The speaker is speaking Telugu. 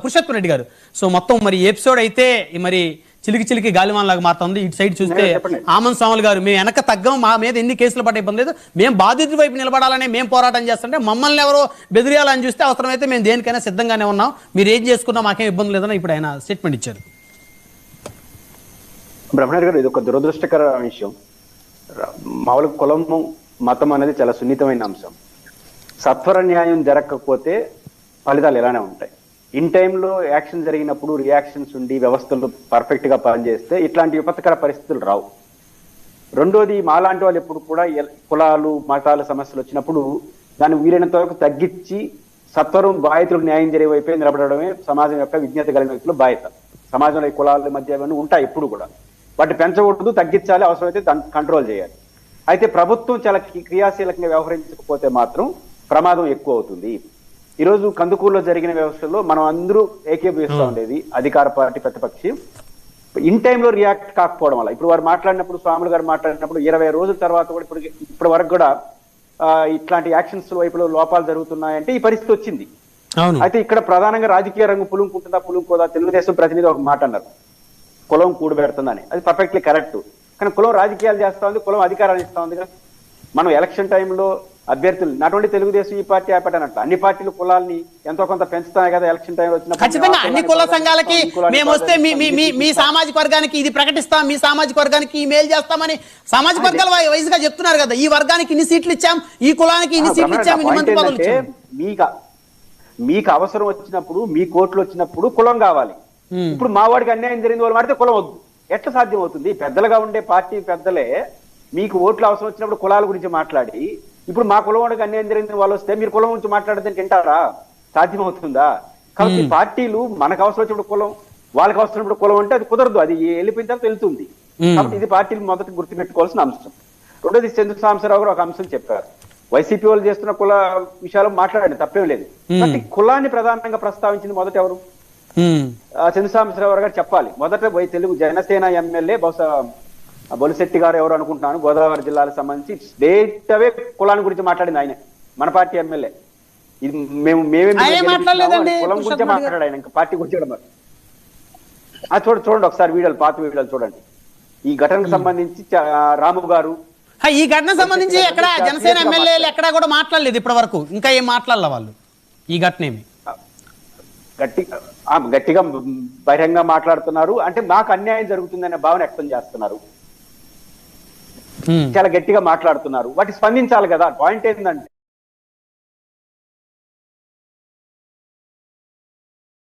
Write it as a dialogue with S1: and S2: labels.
S1: పురుషోత్తం రెడ్డి గారు. సో మొత్తం మరి ఎపిసోడ్ అయితే మరి చిలికి చిలికి గాలివాన్లాగా మారుతుంది. ఇటు సైడ్ చూస్తే. ఆమన్ స్వాములు గారు మేము వెనక తగ్గం మా మీద ఎన్ని కేసులు పట్టే ఇబ్బంది లేదు. మేము బాధితుల వైపు నిలబడాలని మేము పోరాటం చేస్తుంటే మమ్మల్ని ఎవరో బెదిరియాలని చూస్తే అవసరమైతే మేము దేనికైనా సిద్ధంగానే ఉన్నాం. మీరు ఏం చేసుకున్నా మాకేం ఇబ్బంది లేదని ఇప్పుడు ఆయన స్టేట్మెంట్ ఇచ్చారు.
S2: బ్రహ్మణారి గారు ఇది ఒక దురదృష్టకర విషయం. మామూలుగా కులం మతం అనేది చాలా సున్నితమైన అంశం. సత్వర న్యాయం జరగకపోతే ఫలితాలు ఇలానే ఉంటాయి. ఇన్ టైంలో యాక్షన్ జరిగినప్పుడు రియాక్షన్స్ ఉండి వ్యవస్థలు పర్ఫెక్ట్గా పనిచేస్తే ఇట్లాంటి విపత్కర పరిస్థితులు రావు. రెండోది మాలాంటి వాళ్ళు ఎప్పుడు కూడా కులాలు మతాల సమస్యలు వచ్చినప్పుడు దాన్ని వీలైనంత వరకు తగ్గించి సత్వరం బాధితులకు న్యాయం జరిగే వైపే నిలబడడమే సమాజం యొక్క విజ్ఞత కలిగిన వ్యక్తుల బాధ్యత. సమాజంలో ఈ కులాల మధ్య ఇవన్నీ ఉంటాయి ఎప్పుడు కూడా. వాటిని పెంచకూడదు తగ్గించాలి అవసరమైతే కంట్రోల్ చేయాలి. అయితే ప్రభుత్వం చాలా క్రియాశీలకంగా వ్యవహరించకపోతే మాత్రం ప్రమాదం ఎక్కువ అవుతుంది. ఈరోజు కందుకూరులో జరిగిన వ్యవస్థలో మనం అందరూ ఏకీభవిస్తూ ఉండేది అధికార పార్టీ ప్రతిపక్షి. ఇన్ టైంలో రియాక్ట్ కాకపోవడం వల్ల ఇప్పుడు వారు మాట్లాడినప్పుడు స్వాములు గారు మాట్లాడినప్పుడు ఇరవై రోజుల తర్వాత కూడా ఇప్పుడు ఇప్పటి వరకు కూడా ఇట్లాంటి యాక్షన్స్ వైపులో లోపాలు జరుగుతున్నాయంటే ఈ పరిస్థితి వచ్చింది. అయితే ఇక్కడ ప్రధానంగా రాజకీయ రంగు పులుంకుంటుందా పులుంకోదా తెలుగుదేశం ప్రతినిధి ఒక మాట అన్నారు. కులం కూడబెడుతుందని అది పర్ఫెక్ట్లీ కరెక్ట్ కానీ కులం రాజకీయాలు చేస్తా ఉంది కులం అధికారాలు ఇస్తా ఉంది కదా. మనం ఎలక్షన్ టైంలో అభ్యర్థులు. నాటువంటి తెలుగుదేశం ఈ పార్టీ ఆ పార్టీ అన్నట్టు అన్ని పార్టీలు కులాల్ని ఎంతో కొంత పెంచుతాయి కదా ఎలక్షన్ టైం వచ్చినప్పుడు.
S1: ఖచ్చితంగా అన్ని కుల సంఘాలకి మేము వస్తే మీ మీ మీ మీ సామాజిక వర్గానికి ఇది ప్రకటిస్తాం మీ సామాజిక వర్గానికి ఈ మేలు చేస్తామని సామాజిక వర్గాల వయసుగా చెప్తున్నారు కదా. ఈ వర్గానికి ఇన్ని సీట్లు ఇచ్చాం ఈ కులానికి ఇన్ని సీట్లు ఇచ్చాం ఇన్ని పదవులు
S2: మీకు మీకు అవసరం వచ్చినప్పుడు మీ కోట్లు వచ్చినప్పుడు కులం కావాలి. ఇప్పుడు మా వాడికి అన్యాయం జరిగింది వాళ్ళు మాడితే కులం వద్దు. ఎట్లా సాధ్యం అవుతుంది? పెద్దలుగా ఉండే పార్టీ పెద్దలే మీకు ఓట్లు అవసరం వచ్చినప్పుడు కులాల గురించి మాట్లాడి ఇప్పుడు మా కులం వాడికి అన్యాయం జరిగింది వాళ్ళు వస్తే మీరు కులం గురించి మాట్లాడితే తింటారా? సాధ్యం అవుతుందా కాబట్టి పార్టీలు మనకు అవసరం వచ్చినప్పుడు కులం వాళ్ళకి అవసరం కులం అంటే అది కుదరదు. అది వెళ్ళిపోయిన తర్వాత వెళ్తుంది. కాబట్టి ఇది పార్టీలు మొదట గుర్తుపెట్టుకోవాల్సిన అంశం. రెండోది చంద్ర సాంబశివరావు గారు ఒక అంశం చెప్పారు. వైసీపీ వాళ్ళు చేస్తున్న కుల విషయాలు మాట్లాడండి తప్పేం లేదు. కాబట్టి కులాన్ని ప్రధానంగా ప్రస్తావించింది మొదట ఎవరు?
S1: ఉమ్.
S2: ఆ, చంద్ర సాంబశివరావు గారు చెప్పాలి. మొదట తెలుగు జనసేన ఎమ్మెల్యే బహుశా బొలిశెట్టి గారు ఎవరు అనుకుంటున్నాను? గోదావరి జిల్లాలకు సంబంధించి అవే కులాన్ని గురించి మాట్లాడింది ఆయన. మన పార్టీ ఎమ్మెల్యే. ఇది మేము మేమే కులం గురించే. మాట్లాడాడు ఆయన. ఇంకా పార్టీ గురించి చూడ చూడండి ఒకసారి వీడియోలు పాత వీడియోలు చూడండి. ఈ ఘటనకు సంబంధించి రాము గారు
S1: ఈ ఘటన సంబంధించి ఎక్కడ జనసేన ఎమ్మెల్యేలు ఎక్కడా కూడా మాట్లాడలేదు ఇప్పటి వరకు ఇంకా ఏం మాట్లాడాల వాళ్ళు? ఈ ఘటన ఏమి
S2: గట్టి గట్టిగా బహిరంగ మాట్లాడుతున్నారు. అంటే మాకు అన్యాయం జరుగుతుందనే భావన వ్యక్తం చేస్తున్నారు. చాలా గట్టిగా మాట్లాడుతున్నారు. వాటి స్పందించాలి కదా. పాయింట్ ఏంటంటే